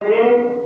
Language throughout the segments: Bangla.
哎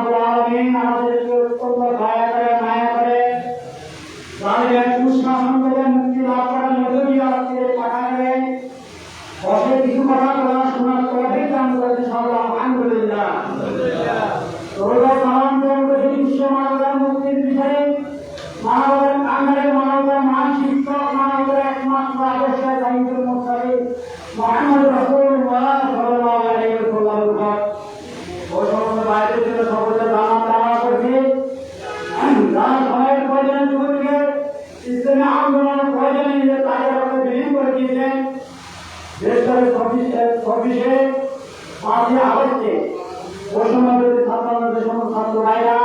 আন্দোলনের সমস্ত ভাইরা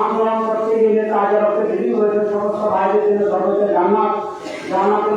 আন্দোলন করতে গেলে তাদের বিভিন্ন সমস্ত ভাইদের জন্য ধর্মদের জান্নাত জান্নাতের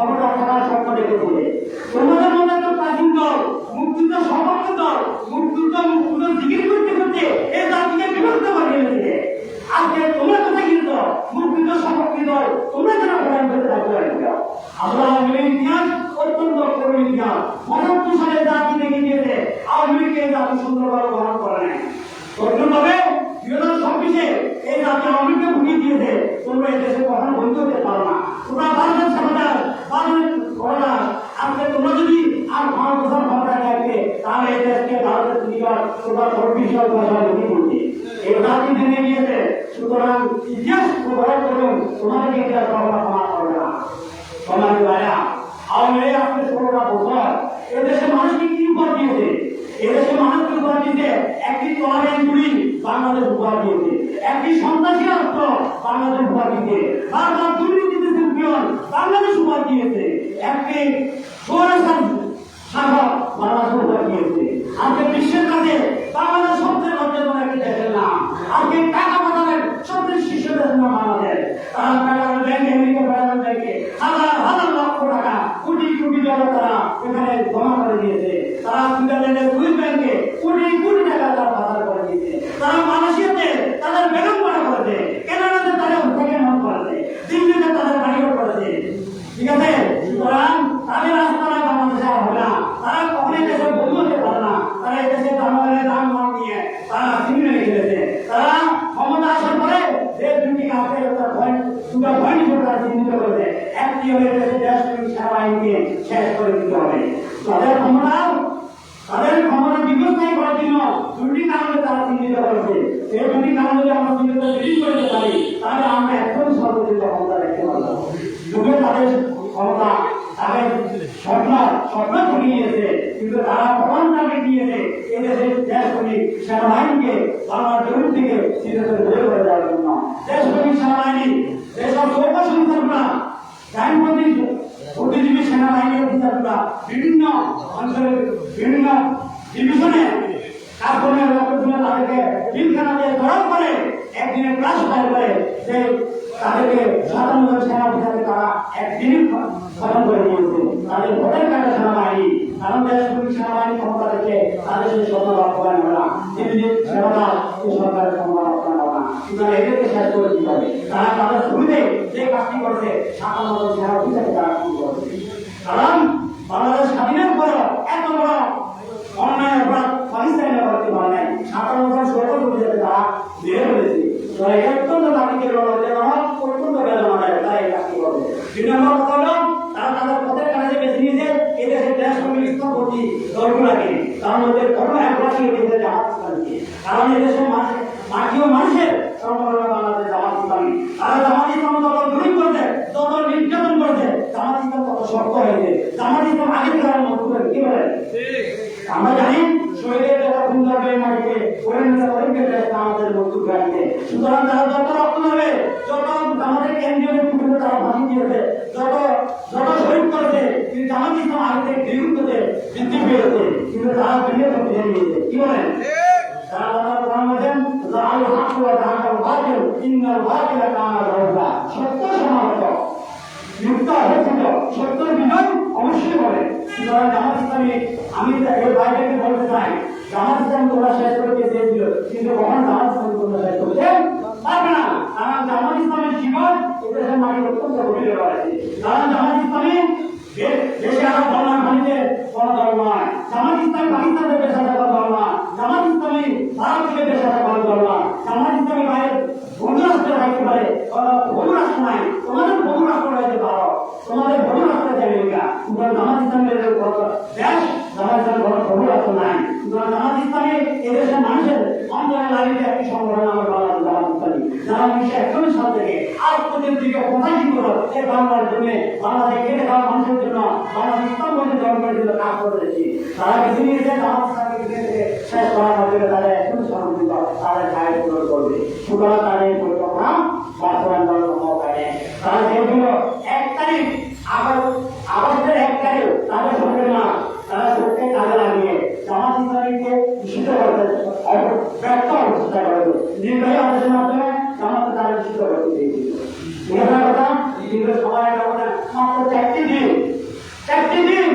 ক্ষমতা থাকার সম্পদে বলে। তোমাদের মনে তো প্রাচীন দল, মুক্তিযুদ্ধ সমর্থন দল, মুক্তিযুদ্ধ মুক্তিযুদ্ধ জিগির করতে করতে এই জাতিকে বিভক্ত করে ফেলেছে। আজকে তোমরা কোথায় কিন্তু মুক্তিযুদ্ধ সমর্থিত দল, তোমরা কেন প্রদান করতে থাকতে পারি আমরা আওয়ামী ইতিহাস অত্যন্ত করুণ ইতিহাস। পঁচাত্তর সালে জাতি দেখে দিয়েছে। আওয়ামী লীগকে এই জাতি সুন্দরভাবে গ্রহণ করে নাই। অন্যভাবে দুই হাজার ছাব্বিশে এই জাতি আওয়ামী লীগকে ভুগিয়ে দিয়েছে। তোমরা এই দেশে কখনো বন্ধ হতে পারো না। তোমরা বাংলাদেশ আজকে তোমরা যদি আর ভারত প্রসার ভাবনা থাকবে তাহলে এই কি ভেঙে গিয়েছে সুতরাং ইতিহাস প্রভাব মানুষকে কি উপহার একটি তলাবেন গুলি বাংলাদেশ উপহার দিয়েছে। একটি সন্ত্রাসী রাষ্ট্র বাংলাদেশ উপহার দিয়েছে। বারবার দুর্নীতি চ্যাম্পিয়ন বাংলাদেশ উপহার দিয়েছে। একটি সুয়ারাসান সাগর বাংলাদেশ উপহার দিয়েছে। আজকে বিশ্বের কাছে বাংলাদেশ সবচেয়ে লজ্জাজনক একটি দেশের নাম। আজকে টাকা পাঠালেন সবচেয়ে শীর্ষ দেশের নাম বাংলাদেশ। তারা ফেডারেল ব্যাংকে আমেরিকা ফেডারেল ব্যাংকে সেনাবাহিনী যেসব যৌথ সংস্থাগুলা ডাইনপন্থী বুদ্ধিজীবী সেনাবাহিনী অফিসাররা বিভিন্ন অঞ্চলের বিভিন্ন ডিভিশনে কার্বনের লোকজনে তাদেরকে বিলখানা দিয়ে গরম করে একদিনের ক্লাস ফায়ার করে, যে তাদেরকে সাধারণ সেনা অফিসারকে তারা একদিনই খতম করে দিয়েছে। তাদের ভোটের কাটা সেনাবাহিনী, কারণ দেশ সেনাবাহিনী ক্ষমতা থেকে সরকারের ক্ষমতা সুতরাং এদেরকে শেষ করে দিতে হবে। তারা তাদের শুরুতে যে কাজটি করছে সাতান্ন সেনা অফিসারকে তারা শুরু করেছে। কারণ বাংলাদেশ স্বাধীনের পরেও এত বড় অন্যায় অপরাধ পাকিস্তানিরা পারে নাই। সাতান্ন এটা অত্যন্ত তাদেরকে আমার অত্যন্ত এই পথের কাজে বেছে নিয়েছে দলগুলাকে। তার মধ্যে কোনো একবারই এদেশে জামাত ইসলামকে কারণ এদেশের মাটিও মানুষের সংগঠন বাংলাদেশ জামাত ইসলামী তারা জামাত ইসলাম যত দূরী করছে, তত নির্যাতন তত শক্ত হয়েছে। জামাত ইসলাম আগে কি বলেন? আমরা জানি শরীরের যারা সুন্দরবের মাটিতে ওরে নিতে ওরে দেশটা আমাদের মজবুত রাখবে সুতরাং তারা যত রক্ত হবে যত আমাদের কেন্দ্রীয় নেতৃত্বে তারা ভাষণ দিয়েছে, যত যত শহীদ করেছে কিন্তু জামাত ইসলাম আগে থেকে বিরুদ্ধে বৃদ্ধি পেয়েছে কিন্তু তারা ফিরে করতে গিয়েছে কি বলেন? সত্য হয়েছিল সত্য বিজয় অবশ্যই বলে সুতরাং জামাত ইসলামী, আমি এর বাইরে বলতে চাই, জামাত ইসলাম তোমরা শেষ করতে চেয়েছিল কিন্তু কখন জামাত ইসলাম তোমরা শেষ করতে পারবে না। কারণ জামাত ইসলামের জীবন এদেশের মাটি অত্যন্ত গভীরে রয়েছে কারণ জামাত ইসলামী দে- দেশে আরও বন্যার পানিতে কোনো দল নয় জামাত ইসলামী পাকিস্তানের দেশে থাকা দল নয় জামাত ইসলামী ভারতের দেশে থাকা কোনো দল নয় জামাত ইসলামী বাইরে বন্ধু রাষ্ট্রে থাকতে পারে বহু রাষ্ট্র নাই তোমাদের বহু রাষ্ট্র রয়েছে ভারত তোমাদের বহু রাষ্ট্র আছে আমেরিকা সুতরাং জামাত ইসলামের এর বড় দেশ জামাত ইসলামের বড় বহু রাষ্ট্র নাই। সুতরাং জামাত ইসলামী এদেশের মানুষের অন্তরে লাগিয়ে একটি সংগঠন আমার বাংলাদেশ জামাত ইসলামী। যারা উনিশশো একচল্লিশ সাল থেকে আজ পর্যন্ত প্রকাশিত করো এই বাংলার জন্য বাংলাদেশ কেটে খাওয়া মানুষের জন্য বাংলাদেশ ইসলাম বলে জন্মের জন্য কাজ করে যাচ্ছি তারা কিছু নিয়েছে জামাত ইসলামকে শেষ করার মাধ্যমে তারা এখন সমর্থিত তাদের খায় পূরণ করবে। সুতরাং তাদের পরিকল্পনা বাস্তবায়ন করার সম্ভব হয় তারা যেগুলো এক তারিখ আবার আগস্টের এক তাদের সঙ্গে না, তারা সত্যি কাজে লাগিয়ে সমাজ ইসলামীকে নিষিদ্ধ করতে ব্যর্থ চেষ্টা করেছে নির্বাহী আদেশের মাধ্যমে জামাতে তারা নিষিদ্ধ করতে দিয়েছিল সময়ের মাত্র চারটি দিন চারটি দিন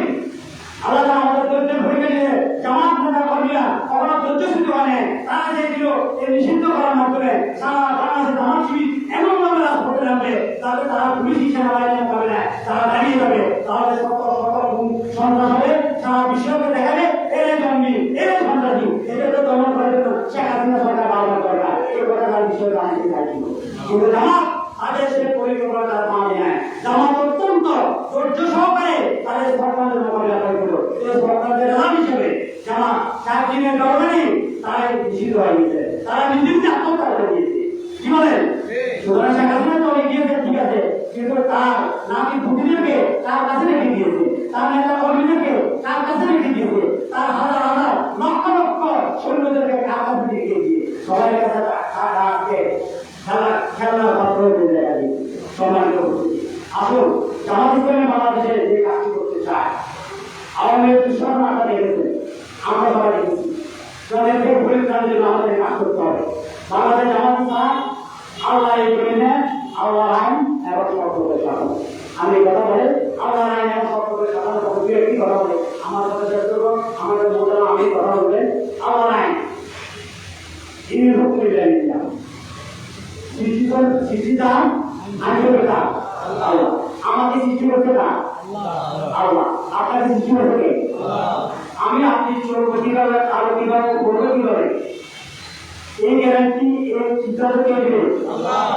আল্লাহ আমাদের ধৈর্য ভেঙে দিয়ে জামাত নেতা কর্মীরা কখনো ধৈর্য শুধু মানে তারা চেয়েছিল এই নিষিদ্ধ করার মাধ্যমে সারা বাংলাদেশে জামাত শিবির এমন ভাবে রাজপথে নামবে, তাতে তারা পুলিশ সেনাবাহিনী মোকাবিলায় তারা দাঁড়িয়ে যাবে। তাহলে শত গুম সন্ত্রাস হবে, সারা বিশ্বকে দেখাবে এরে জঙ্গি এরে সন্ত্রাসী। এটা তো দমন জন্য শেখ হাসিনা সরকার বারবার দরকার এই কথা তার বিষয়ে জানাতে চাইছিল কিন্তু জামাত আদেশ সে পরিকল্পনা তার পাওয়া যায় জামাত ধৈর্য সহকারে তাদের সরকারের মোকাবিলা করেছিল এই সরকারের নাম হিসেবে জামাত চার দিনের ব্যবধানে তারাই নিষিদ্ধ হয়ে গেছে তারা নিজেকে আত্মহত্যা করে দিয়েছে। কি বলেন? কিন্তু তার নাকি ভুটিদেরকে তার কাছে রেখে দিয়েছে? তার নেতা কর্মীদেরকে তার কাছে তার হাজার হাজার লক্ষ লক্ষ সৈন্যদেরকে কার কাছে রেখে দিয়ে সবাই কাছে তাকে খেলা খেলার পাত্র আসুন। জামাত ইসলামী বাংলাদেশে যে কাজটি করছে আওয়ামী লীগ দেখেছেন আমরা দেখেছি। জনকে ভুল কাজের জন্য আমাদের কাজ করতে হবে। বাংলাদেশ জামাত ইসলাম আল্লাহ এই জমিনে, আল্লাহ আইন এবং সর্বদের শাসন আমি কথা বলে, আল্লাহ আইন এবং সর্বদের তখন দুই একটি কথা আমার সাথে শেষ করব। আমাদের আমি কথা বলবে আল্লাহ আইন। ইনি হুকুম দিলেন ইসলাম সৃষ্টি করে সৃষ্টিটা করে তা আল্লাহ আমাকে সৃষ্টি করতে না আল্লাহ আপনাকে সৃষ্টি করতে কে? আমি আপনি চলবো কীভাবে আলো কীভাবে করব কীভাবে এই গ্যারান্টি এই সিদ্ধান্ত কে দেবে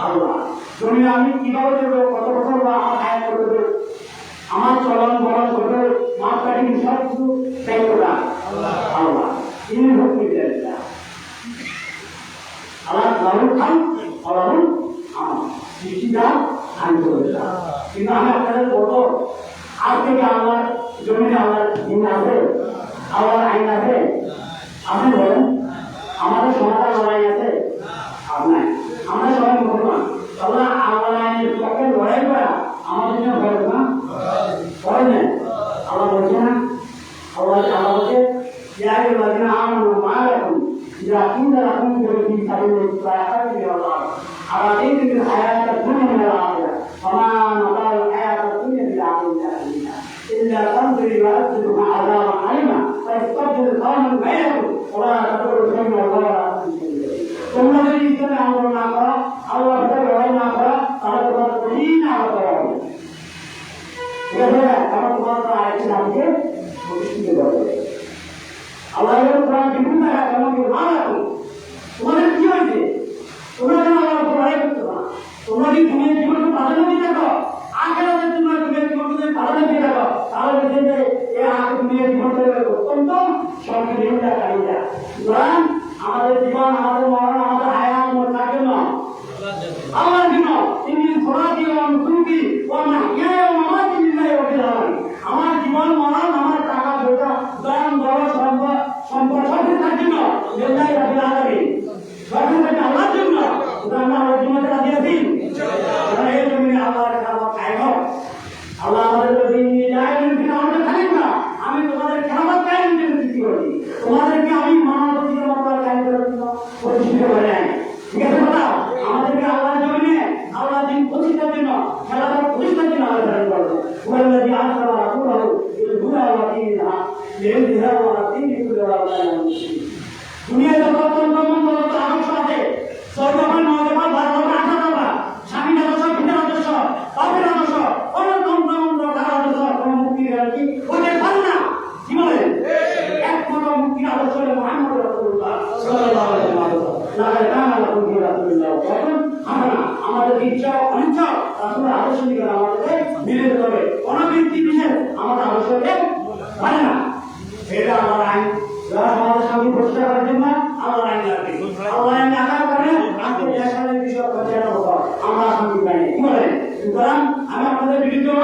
আল্লাহ জমি আমি কীভাবে দেবো কত বছর বা আমার চলন বলন সব কিছু দেন আল্লাহ লালুর খান আল্লাহ আমার সৃষ্টিটা আইন করে কিন্তু আমি আপনাদের বলবো আজ থেকে আমার জমিনে আমার দিন আছে আমার আইন আছে আপনি বলেন আমাদের সমাধান লড়াই আছে আপনার আমরা সবাই মুসলমান তবে আল্লাহ আইনের পক্ষে লড়াই করা আমাদের জন্য ফরজ না ফরজ নেই আল্লাহ বলছে না আল্লাহ আল্লাহ বলছে ইয়া আইয়ুহাল্লাযীনা আমানু মা লাকুম ইযা কিলা লাকুম ফি সাবিলিল্লাহি ফাতাবিউ أرأيتم الحياة الدنيا من الآخرة وما إلا تنظر يؤذبكم عذابا أليما فيستبدل قوما غيركم ولا تقولوا سمع الله তোমরা যদি ইসলামে আন্দোলন না করো আল্লাহ ভেতরে লড়াই না করো তাহলে তোমার কঠিন আহত হবে ঠিক আছে আমার তোমার তো আরেকটি নামকে প্রতিষ্ঠিত করবে আল্লাহ কোরআন বিভিন্ন জায়গায় কেমন কি মা রাখো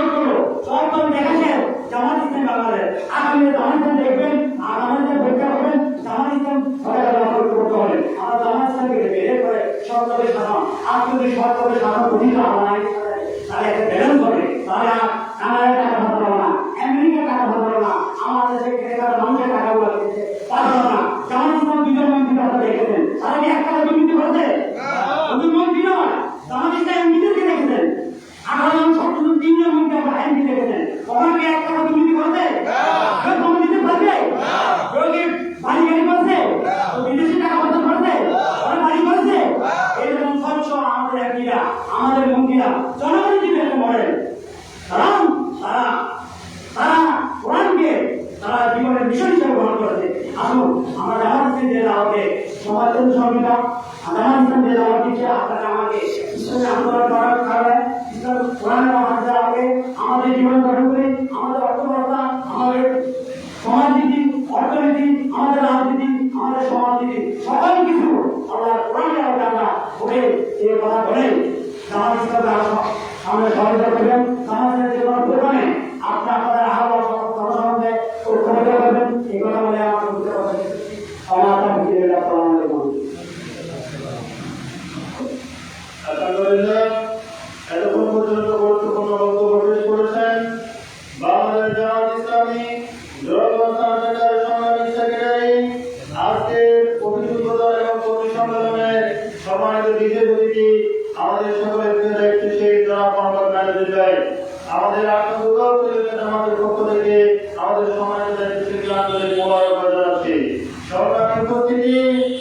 করব সব তো দেখেছেন জামাত ইসলাম বাংলাদেশ আপনি জামাত ইসলাম দেখবেন আর আমাদের পরীক্ষা করবেন জামাত ইসলাম সবাই করতে হবে। আমরা করে সরকারের শাসন আর যদি সরকারের শাসন প্রতিষ্ঠা আল্লাহ আইন তাহলে একটা ব্যালেন্স হবে তাহলে আমার টাকা ভালো না আমেরিকা টাকা ভালো না আমার দেশে খেটে মানুষের টাকাগুলো দিচ্ছে পারব না যেমন তোমার দুজন মন্ত্রী আপনারা দেখেছেন তারা কি একটা দুর্নীতি করেছে শুধু মন্ত্রী নয় জামাত ইসলাম এমনিদেরকে দেখেছেন আঠারো জন সত্তর তিনজন মন্ত্রী আমরা আইনটি দেখেছেন ওখানে কি একটা দুর্নীতি করেছে কেউ কম দিতে পারবে কেউ কি বাড়ি গাড়ি করেছে বিদেশি টাকা পয়সা করেছে ওরা বাড়ি করেছে এরকম স্বচ্ছ আমাদের একদিরা আমাদের মন্ত্রীরা জনগণের জীবনে একটা মডেল কারণ তারা তারা কোরআনকে তারা জীবনের মিশন হিসেবে গ্রহণ করেছে আসুন আমরা জামাত ইসলাম যে দাওয়াতে সমাজের সংবিধান জামাত ইসলাম আপনারা আমাকে ইসলামে আন্দোলন করার কারণে ইসলাম আমাদের আগে আমাদের জীবন করি আমাদের আমাদের সমাজনীতি, অর্থনীতি, আমাদের রাজনীতি, আমাদের সকল কিছু আল্লাহ কোরআনের আমরা ওকে এ কথা বলে জামাত ইসলামকে আমরা সহযোগিতা সরকারের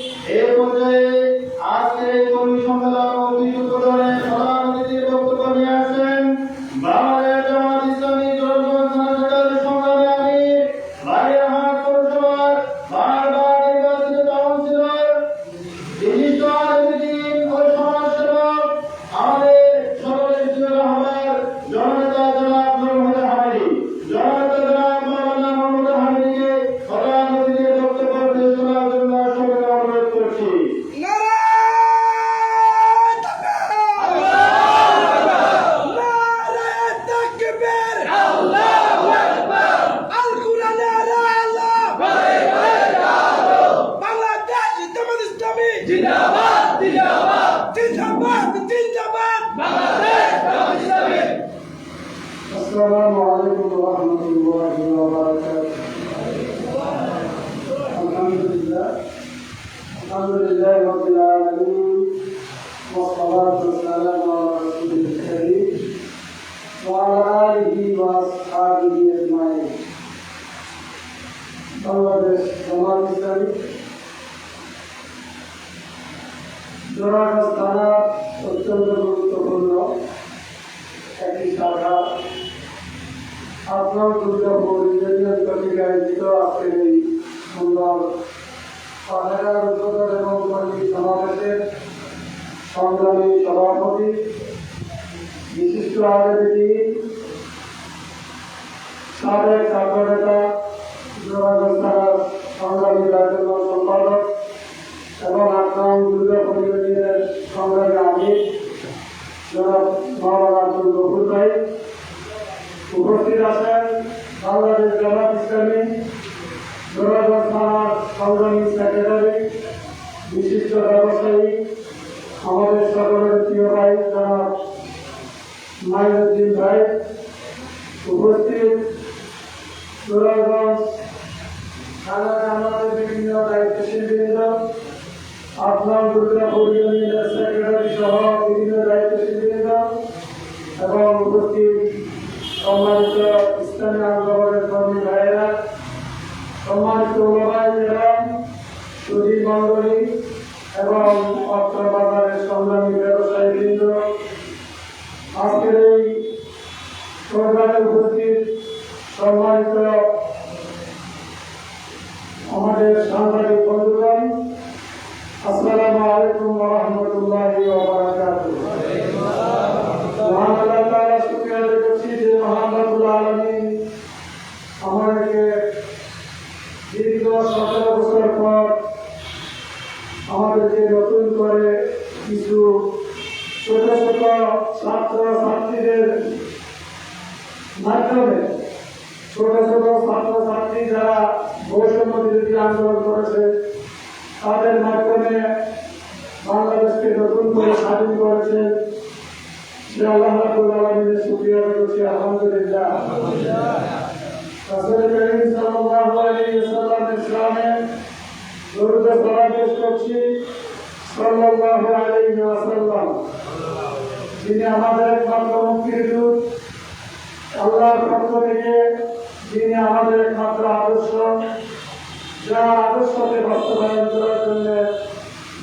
السلام عليكم ورحمة الله وبركاته الحمد لله الحمد لله رب العالمين والصلاة والسلام على رسوله الكريم وعلى آله وأصحابه أجمعين বাংলাদেশ জামাত ইসলামী জোড়াঘাট থানা অত্যন্ত গুরুত্বপূর্ণ একটি শাখা আপনার দুর্গাপুর ইউনিয়ন কর্তৃক আয়োজিত আজকের এই সুন্দর পাহাড়ার উদ্বোধন এবং কর্মী সমাবেশের সংগ্রামী সভাপতি বিশিষ্ট আয়োজনী সাবেক ছাত্র নেতা সংগ্রামী রাজন্য সম্পাদক এবং আপনার দুর্গাপুর ইউনিয়নের সংগ্রামী আমির মাওলানা আব্দুল ভাই উপস্থিত আছেন বাংলাদেশ জামাত ইসলামী জোরাগঞ্জ থানার সংগ্রামী সেক্রেটারি বিশিষ্ট ব্যবসায়ী, আমাদের সকলের প্রিয় ভাই জনাব মাইনুদ্দিন ভাই, উপস্থিত জোরাগঞ্জ থানা জামাতের বিভিন্ন দায়িত্বশীল বৃন্দ আপনার দুর্গাপুর ইউনিয়নের সেক্রেটারি সহ বিভিন্ন দায়িত্বশীলবৃন্দ এবং উপস্থিত সম্মানিত ইসলামী আন্দোলনের কর্মী ভাইয়েরা সম্মানিত ওলামাই এবং মণ্ডলী এবং অত্র বাজারের সংগ্রামী ব্যবসায়ী বৃন্দ আজকের এই প্রোগ্রামে উপস্থিত সম্মানিত আমাদের সাংবাদিক বন্ধুগণ, আসসালামু আলাইকুম রাহমাতুল্লাহি ওয়া বারাকাতুহু মহান আল্লাহ তাআলা শুকরিয়া আদায় করছি যে মহান রব্বুল আলামিন আমাদেরকে দীর্ঘ সতেরো বছর পর আমাদেরকে নতুন করে কিছু ছোট ছোট ছাত্র, ছাত্রীদের মাধ্যমে ছোট ছোট ছাত্র, ছাত্রী যারা বৈষম্য বিরোধী আন্দোলন করেছে, তাদের মাধ্যমে বাংলাদেশকে নতুন করে স্বাধীন করেছে। সে আলহামদুলিল্লাহ। দরুদ সালাম করছি সাল্লাল্লাহু আলাইহি আমাদের একমাত্র মুক্তির দূত, আল্লাহর থেকে যিনি আমাদের একমাত্র আদর্শ, যার আদর্শকে বাস্তবায়ন করার জন্য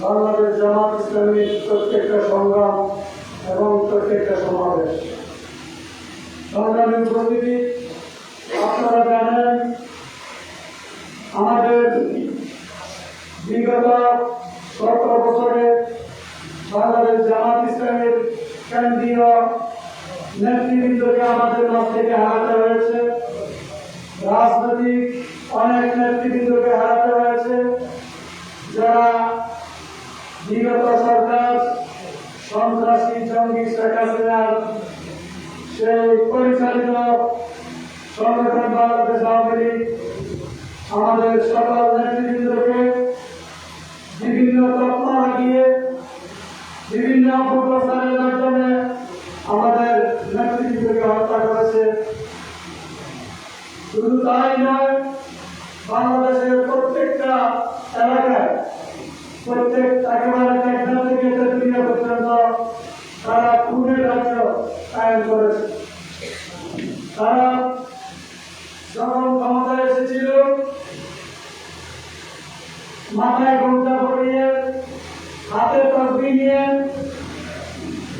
বাংলাদেশ জামাত ইসলামীর প্রত্যেকটা সংগ্রাম এবং প্রত্যেকটা সমাবেশ। সংগ্রামী প্রতিনিধি আপনারা জানেন, আমাদের বিগত সতেরো বছরে বাংলাদেশ জামাত ইসলামের কেন্দ্রীয় নেতৃবৃন্দকে আমাদের মাঝ থেকে হারাতে হয়েছে। রাজনৈতিক অনেক নেতৃবৃন্দকে হারাতে হয়েছে। যারা বিগত সরকার, সন্ত্রাসী, জঙ্গি, শেখ হাসিনার সেই পরিচালিত সংগঠন বাংলাদেশ আওয়ামী লীগ, আমাদের সকল নেতৃবৃন্দকে বিভিন্ন তথ্য লাগিয়ে বিভিন্ন অপপ্রচারের মাধ্যমে আমাদের নেতৃবৃন্দকে হত্যা করেছে। শুধু তাই নয়, বাংলাদেশের প্রত্যেকটা এলাকায় প্রত্যেক একেবারে টেকনা থেকে তেতুলিয়া পর্যন্ত তারা খুনের রাজ্য কায়েম করেছে। তারা যখন ক্ষমতায় এসেছিল, মাথায়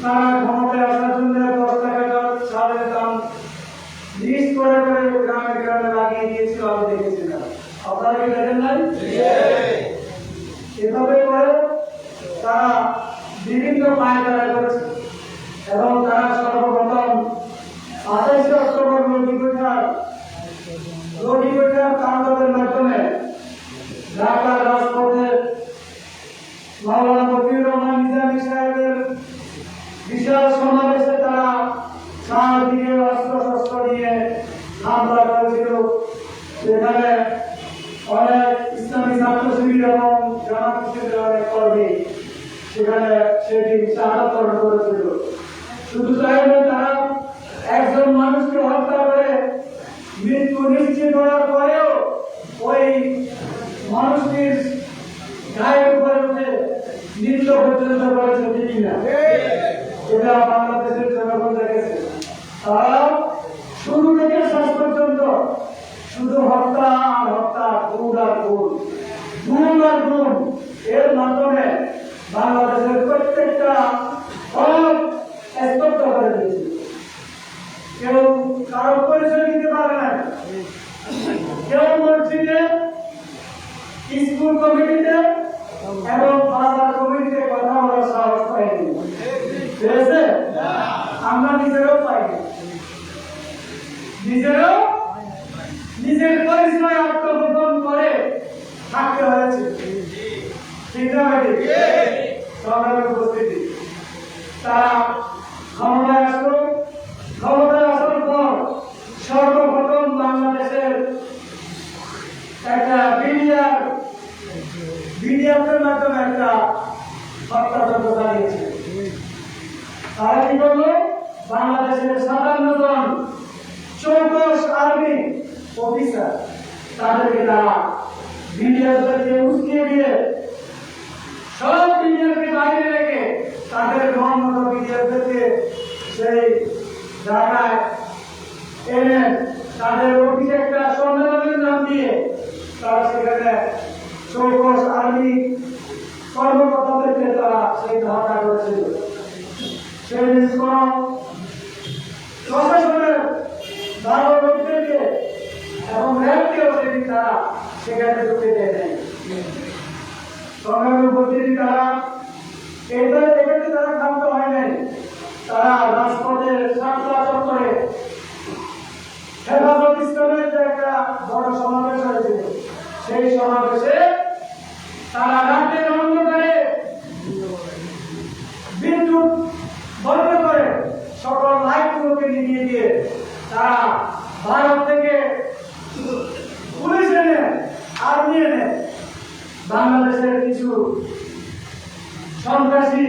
তারা ক্ষমতায় আসার জন্য দশ টাকা সারের দাম লিস্ট করে করে গ্রামে গ্রামে লাগিয়ে দিয়েছিল আমি দেখেছিলাম আপনারা কি দেখেন নাই? এভাবে করে তারা বিভিন্ন পায়তারা করেছে এবং তারা সর্বপ্রথম আঠাইশে অক্টোবর নদী বৈঠার নদী বৈঠার তাণ্ডবের মাধ্যমে ঢাকার রাজপথে মাওলানা মফিউর রহমান নিজামী সাহেবের বিশাল সমাবেশে তারা চারদিকে অস্ত্র শস্ত্র নিয়ে হামলা করেছিল সেখানে অনেক ইসলামী ছাত্র শিবির এবং জামাত ইসলামের অনেক কর্মী সেখানে সেটি শাহাদ বরণ করেছিল শুধু তাই নয় তারা একজন মানুষকে হত্যা করে মৃত্যু নিশ্চিত হওয়ার পরেও ওই মানুষটির গায়ের উপরে উঠে নৃত্য পর্যন্ত করেছে ঠিক না এটা বাংলাদেশের জনগণ দেখেছে তারা শুরু থেকে শেষ পর্যন্ত শুধু হত্যা আর হত্যা গুণ আর গুণ গুণ আর গুণ এর মাধ্যমে বাংলাদেশের প্রত্যেকটা হক স্তব্ধ করে দিয়েছে কেউ কারও পরিচয় দিতে পারে না। কেউ মসজিদে, স্কুল কমিটিতে এবং বাজার কমিটিতে কথা বলার সাহস পাইনি। পেয়েছে আমরা নিজেরাও পাইনি। নিজেরাও নিজের পরিচয় আত্মগোপন করে থাকতে হয়েছে। ঠিক সরকারের উপস্থিতি। তারা ক্ষমতায় আসলো ক্ষমতায় আসার পর সর্বপ্রথম বাংলাদেশের একটা বিডিআর বিডিআর মাধ্যমে একটা হত্যাযজ্ঞ চালিয়েছে। তারা কি করল? বাংলাদেশের সাতান্ন জন চৌকস আর্মি অফিসার, তাদেরকে তারা বিডিআরদেরকে উস্কিয়ে দিয়ে সব বিডিআরকে বাইরে রেখে তাদের মহানত বিডিআরদেরকে সেই জায়গায় এনে তাদের অফিসে একটা সম্মেলনের নাম দিয়ে তারা সেখানে চৌকস আর্মি কর্মকর্তাদেরকে তারা সেই ধারণা করেছিল। সেই কোন প্রশাসনের লোকদেরকে এবং র্যাবকেও সেদিন তারা সেখানে ঢুকতে দেয় নাই। সংগ্রামের উপস্থিতি তারা এটা এটাতে তারা ক্ষান্ত হয় নাই। তারা রাজপথের সাতটা চত্বরে হেফাজত সেই সমাবেশে তারা রাতের অন্ধকারে বিদ্যুৎ বন্ধ করে সকল লাইটগুলোকে নিভিয়ে দিয়ে তারা ভারত থেকে পুলিশ এনে, আর্মি এনে বাংলাদেশের কিছু সন্ত্রাসী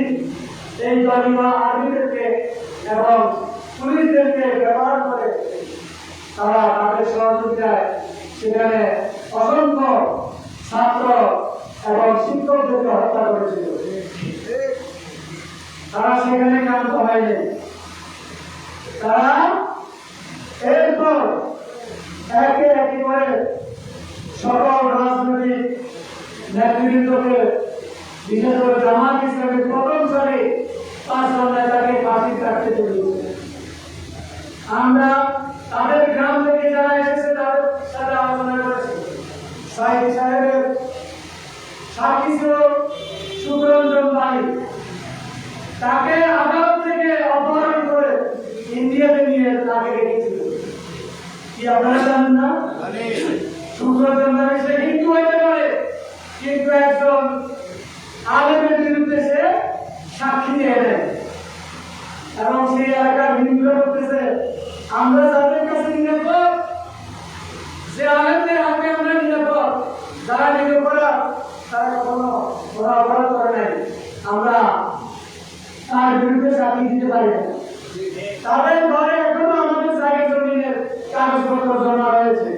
এই দলীয় আর্মিদেরকে এবং পুলিশদেরকে ব্যবহার করে তারা তাদের সহযোগিতায় সেখানে অসংখ্য ছাত্র এবং শিক্ষকদেরকে হত্যা করেছিল। তারা সেখানে ক্লান্ত হয়নি তারা এরপর একে একে করে সকল রাজনৈতিক নেতৃবৃন্দকে, বিশেষ করে জামাত ইসলামের প্রথম সারি পাঁচজন নেতাকে ফাঁসি রাখতে চলেছে আমরা তাদের গ্রাম থেকে যারা এসেছে তাদের সাথে আলোচনা করেছি। সাহেবের সাক্ষী ছিল সুরঞ্জন বাড়ি তাকে আদালত থেকে অপহরণ করে ইন্ডিয়াতে নিয়ে তাকে রেখেছিল। কি আপনারা জানেন না? সুরঞ্জন বাড়ি সে হিন্দু হইতে পারে, কিন্তু একজন আলেমের বিরুদ্ধে সে সাক্ষী দিয়ে নেয়। এবং সেই এলাকার হিন্দুরা বলতেছে, আমরা যাদের কাছে নিরাপদ, যে আলেমদের হাতে আমরা নিরাপদ, যারা নিরপরাধ তারা কখনো কোনো অপরাধ আমরা তার বিরুদ্ধে চাকরি দিতে পারি ঘরে এখনও আমাদের জায়গা জমিনের কাগজপত্র জমা রয়েছে।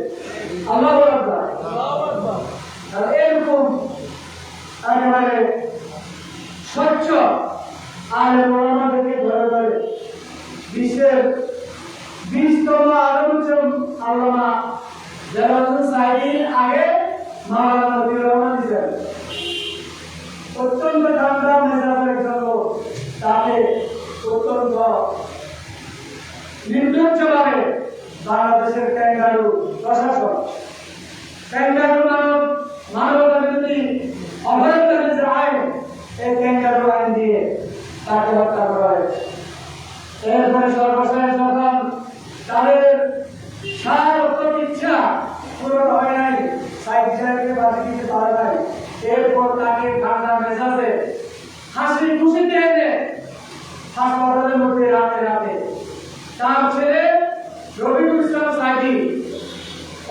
আল্লাহ এরকম একেবারে স্বচ্ছ আর আমাদেরকে ধরে ধরে বিশ্বের বিশতম আলম আল্লামা জালালুদ্দিন সাইদির আগে মাওলানা নবীর রহমান দিয়েছেন অত্যন্ত ঠান্ডা মেজাজের লোক তাকে অত্যন্ত নির্লজ্জভাবে বাংলাদেশের ক্যাঙ্গারু প্রশাসন ক্যাঙ্গারু নামক মানবতা বিরোধী অভয়কারী যে আইন দিয়ে তাকে হত্যা করা হয়েছে। এরপরে সর্বশেষ যখন তাদের সার অত্যন্ত ইচ্ছা পূরণ হয় নাই সাইড সাহেবকে বাড়ি দিতে পারে নাই এরপর তাকে ঠান্ডা মেজাজে হাসি খুশিতে এনে হাসপাতালের মধ্যে রাতে রাতে। তার ছেলে রবিউল ইসলাম সাইদি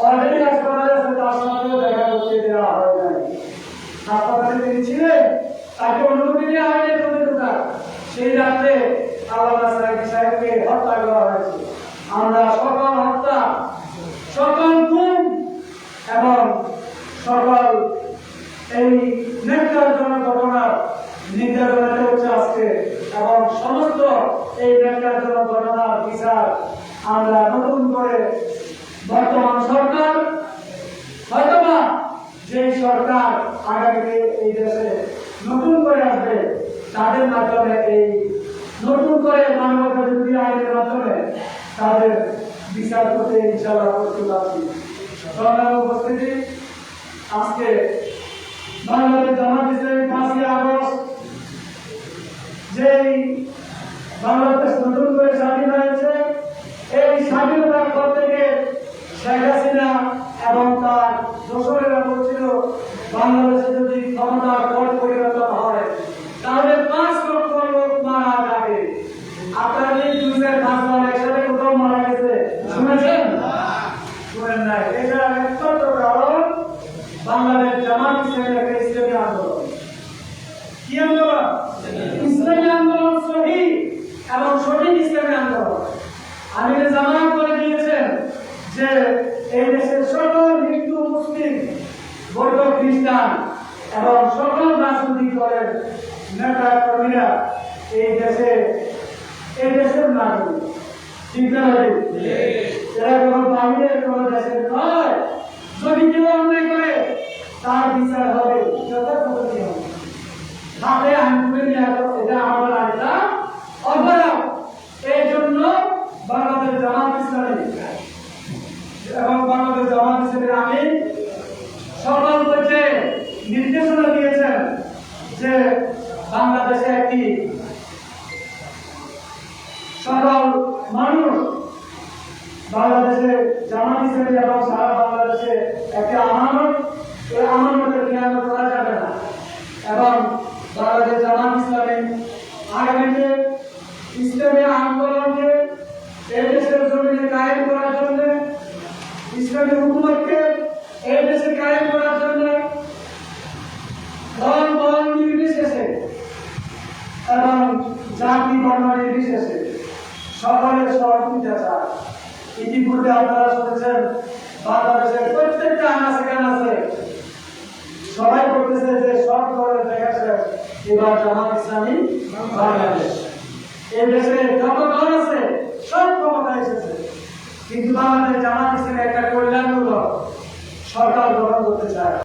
অলরেডি হাসপাতালে আছে, তার সঙ্গেও দেখা করতে দেওয়া হয় নাই। হাসপাতালে তিনি ছিলেন, তাকে অনুমতি দেওয়া হয়নি তুমি ঢোকার সেই রাত্রে আল্লাহ সাহেব সাহেবকে হত্যা করা হয়েছে। আমরা সকল হত্যা, সকল গুম এবং সকল এই নেককারজনক ঘটনার জানাতে হচ্ছে আজকে। এবং সমস্ত এই নেককারজনক ঘটনার বিচার আমরা নতুন করে বর্তমান সরকার হয়তো না যে সরকার আগামীতে এই দেশে নতুন করে আসবে, তাদের মাধ্যমে এই নতুন করে মানবতা বিরোধী আইনের মাধ্যমে তাদের বিচার করতে ইনশাআল্লাহ প্রস্তুত আছি। সংগ্রামী উপস্থিতি, আজকে বাংলাদেশ জামাত ইসলামী পাঁচই আগস্ট যেই বাংলাদেশ নতুন করে স্বাধীন হয়েছে, এই স্বাধীনতার পর থেকে শেখ হাসিনা এবং তার দোষরেরা বলছিল, বাংলাদেশে যদি ক্ষমতার পট পরিবর্তন হয়, তাহলে পাঁচ লক্ষ লোক মারা যাবে। আপনারা এই দুইশের পাঁচ জন একসাথে কোথাও মারা গেছে শুনেছেন শুনেন নাই এটা একমাত্র কারণ বাংলাদেশ জামাত ইসলামী একটা ইসলামী আন্দোলন কি আন্দোলন ইসলামী আন্দোলন সহি এবং সঠিক ইসলামী আন্দোলন আমি যে জামাত করে দিয়েছেন যে এই দেশের সকল হিন্দু মুসলিম বৌদ্ধ খ্রিস্টান এবং সকল রাজনৈতিক দলের নেতা কর্মীরা এই দেশে এই দেশের নাগরিক ঠিক না ভাই? এরা কোনো বাহিরের কোনো দেশের নয় যদি কেউ অন্যায় করে তার বিচার হবে যথাযথ নিয়ম হাতে আইন তুলে নিয়ে আসো, এটা আমাদের আইনটা অপরাধ এই জন্য বাংলাদেশ জামাত ইসলামী এবং বাংলাদেশ জামাত ইসলামের আমি সকল পর্যায়ে নির্দেশনা দিয়েছেন যে বাংলাদেশে একটি সকল মানুষ বাংলাদেশে জামাত ইসলামী এবং সারা বাংলাদেশে একটি আমানত, এই আমানতের জ্ঞান করা যাবে না। এবং বাংলাদেশ জামাত ইসলামী আগামীতে ইসলামী আন্দোলনকে এই দেশের জমিনে কায়েম করার জন্য, ইসলামী হুকুমতকে এই দেশে কায়েম করার জন্য দল বল নির্বিশেষে এবং জাতি বর্ণ নির্বিশেষে সকলের সহযোগিতা চায় ইতিপূর্বে আপনারা শুনেছেন, বাংলাদেশের প্রত্যেকটা আমরা সেখানে আছে সবাই বলতেছে যে সব ধরনের দেখাচ্ছে এবার জামাত ইসলামী বাংলাদেশ। এই দেশে যত দল আছে, সব ক্ষমতা এসেছে। কিন্তু বাংলাদেশ জামাত ইসলামী একটা কল্যাণমূলক সরকার গ্রহণ করতে চায়